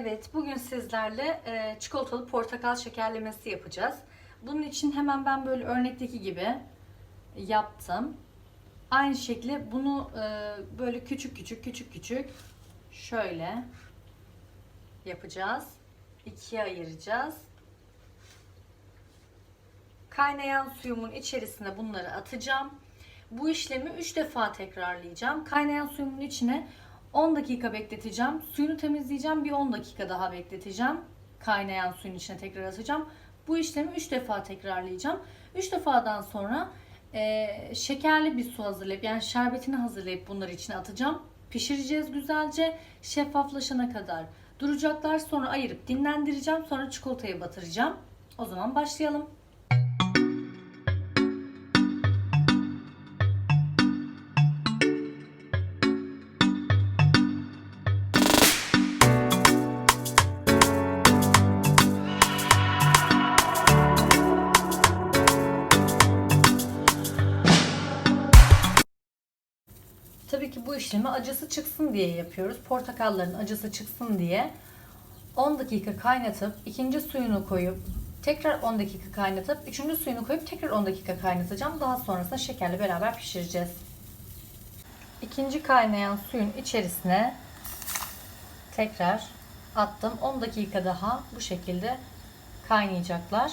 Evet, bugün sizlerle e, çikolatalı portakal şekerlemesi yapacağız. Bunun için hemen ben böyle örnekteki gibi yaptım. Aynı şekilde bunu e, böyle küçük küçük küçük küçük şöyle yapacağız. İkiye ayıracağız. Kaynayan suyumun içerisine bunları atacağım. Bu işlemi 3 defa tekrarlayacağım. Kaynayan suyumun içine 10 dakika bekleteceğim. Suyunu temizleyeceğim. Bir 10 dakika daha bekleteceğim. Kaynayan suyun içine tekrar atacağım. Bu işlemi 3 defa tekrarlayacağım. 3 defadan sonra e, şekerli bir su hazırlayıp yani şerbetini hazırlayıp bunları içine atacağım. Pişireceğiz güzelce şeffaflaşana kadar. Duracaklar sonra ayırıp dinlendireceğim. Sonra çikolataya batıracağım. O zaman başlayalım. Bu işlemi acısı çıksın diye yapıyoruz. Portakalların acısı çıksın diye 10 dakika kaynatıp ikinci suyunu koyup tekrar 10 dakika kaynatıp üçüncü suyunu koyup tekrar 10 dakika kaynatacağım. Daha sonrasında şekerle beraber pişireceğiz. İkinci kaynayan suyun içerisine tekrar attım. 10 dakika daha bu şekilde kaynayacaklar.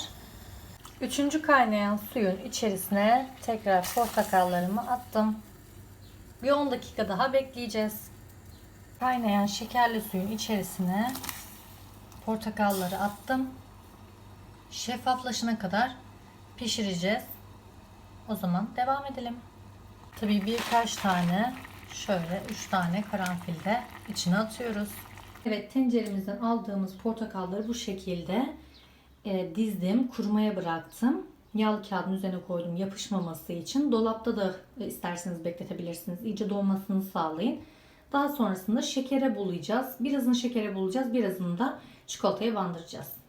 Üçüncü kaynayan suyun içerisine tekrar portakallarımı attım. Bir 10 dakika daha bekleyeceğiz. Kaynayan şekerli suyun içerisine portakalları attım. Şeffaflaşana kadar pişireceğiz. O zaman devam edelim. Tabii birkaç tane şöyle 3 tane karanfil de içine atıyoruz. Evet tenceremizden aldığımız portakalları bu şekilde e, dizdim, kurumaya bıraktım. Yağlı kağıdın üzerine koydum yapışmaması için. Dolapta da e, isterseniz bekletebilirsiniz. İyice donmasını sağlayın. Daha sonrasında şekere bulayacağız. Birazını şekere bulacağız, birazını da çikolataya bandıracağız.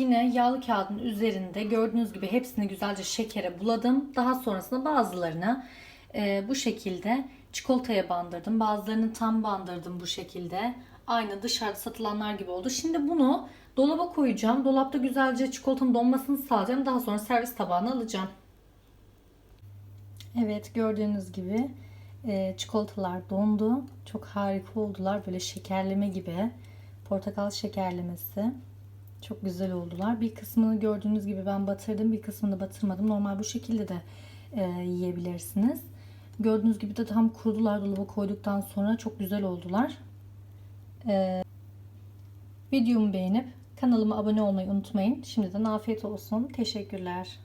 Yine yağlı kağıdın üzerinde gördüğünüz gibi hepsini güzelce şekere buladım. Daha sonrasında bazılarını e, bu şekilde çikolataya bandırdım. Bazılarını tam bandırdım bu şekilde. Aynı dışarıda satılanlar gibi oldu. Şimdi bunu dolaba koyacağım. Dolapta güzelce çikolatanın donmasını sağlayacağım. Daha sonra servis tabağına alacağım. Evet gördüğünüz gibi e, çikolatalar dondu. Çok harika oldular. Böyle şekerleme gibi. Portakal şekerlemesi. Çok güzel oldular. Bir kısmını gördüğünüz gibi ben batırdım. Bir kısmını batırmadım. Normal bu şekilde de e, yiyebilirsiniz. Gördüğünüz gibi de tam kurudular. Dolaba koyduktan sonra çok güzel oldular. E, videomu beğenip kanalıma abone olmayı unutmayın. Şimdiden afiyet olsun. Teşekkürler.